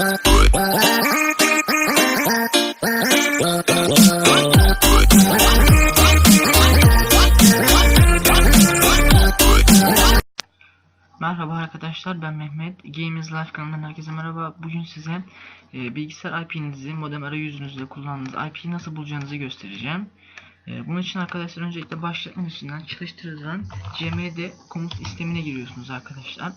Merhaba arkadaşlar ben Mehmet. Games Life kanalından herkese merhaba. Bugün size e, bilgisayar IP'nizi modem arayüzünüzde kullandığınız IP'yi nasıl bulacağınızı göstereceğim. E, bunun için arkadaşlar öncelikle başlatma üstünden çalıştırılan cmd komut istemine giriyorsunuz arkadaşlar.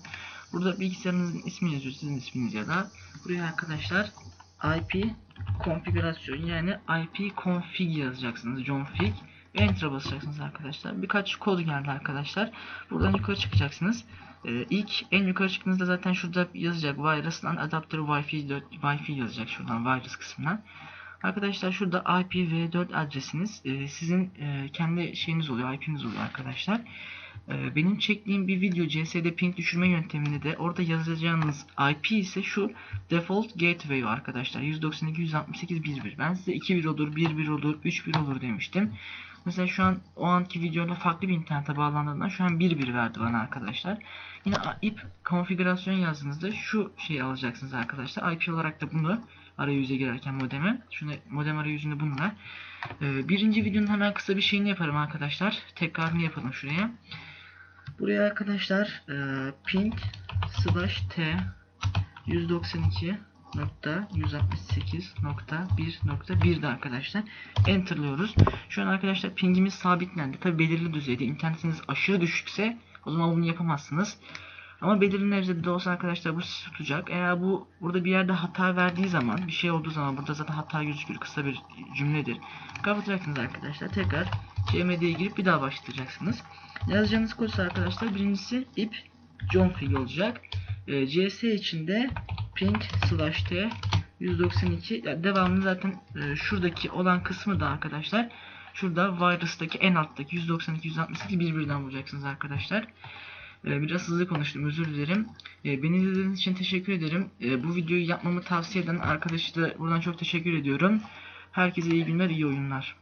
Burada bilgisayarınızın ismini yazıyor sizin isminiz ya da buraya arkadaşlar IP konfigürasyon yani IP config yazacaksınız. config enter'a basacaksınız arkadaşlar. Birkaç kod geldi arkadaşlar. Buradan yukarı çıkacaksınız. Ee, ilk en yukarı çıktığınızda zaten şurada yazacak virus'tan adapter Wi-Fi 4 Wi-Fi yazacak şuradan virus kısmından. Arkadaşlar şurada IPv4 adresiniz e, sizin e, kendi şeyiniz oluyor, IP'niz oluyor arkadaşlar. E, benim çektiğim bir video CS'de ping düşürme yönteminde de orada yazacağınız IP ise şu default gateway arkadaşlar. 192.168.1.1. Ben size 2.1 olur, 1.1 olur, 3.1 olur demiştim. Mesela şu an o anki videoda farklı bir internete bağlandığından şu an 1.1 verdi bana arkadaşlar. Yine IP konfigürasyon yazdığınızda şu şeyi alacaksınız arkadaşlar. IP olarak da bunu arayüze girerken modeme. Şunu modem arayüzünde bununla. Ee, birinci videonun hemen kısa bir şeyini yaparım arkadaşlar. Tekrarını yapalım şuraya. Buraya arkadaşlar e, ping slash t 192 nokta 168.1.1'de arkadaşlar enterlıyoruz. Şu an arkadaşlar pingimiz sabitlendi. Tabi belirli düzeyde. İnternetiniz aşırı düşükse o zaman bunu yapamazsınız. Ama belirli nevzede de olsa arkadaşlar bu sizi tutacak. Eğer bu burada bir yerde hata verdiği zaman bir şey olduğu zaman burada zaten hata gözükür kısa bir cümledir. Kapatacaksınız arkadaşlar. Tekrar cmd'ye girip bir daha başlatacaksınız. Yazacağınız kod arkadaşlar birincisi ip config olacak. E, cs içinde ping slash t 192 yani devamlı zaten e, şuradaki olan kısmı da arkadaşlar şurada virus'taki en alttaki 192 168 birbirinden bulacaksınız arkadaşlar. E, biraz hızlı konuştum özür dilerim. E, beni izlediğiniz için teşekkür ederim. E, bu videoyu yapmamı tavsiye eden arkadaşı da buradan çok teşekkür ediyorum. Herkese iyi günler iyi oyunlar.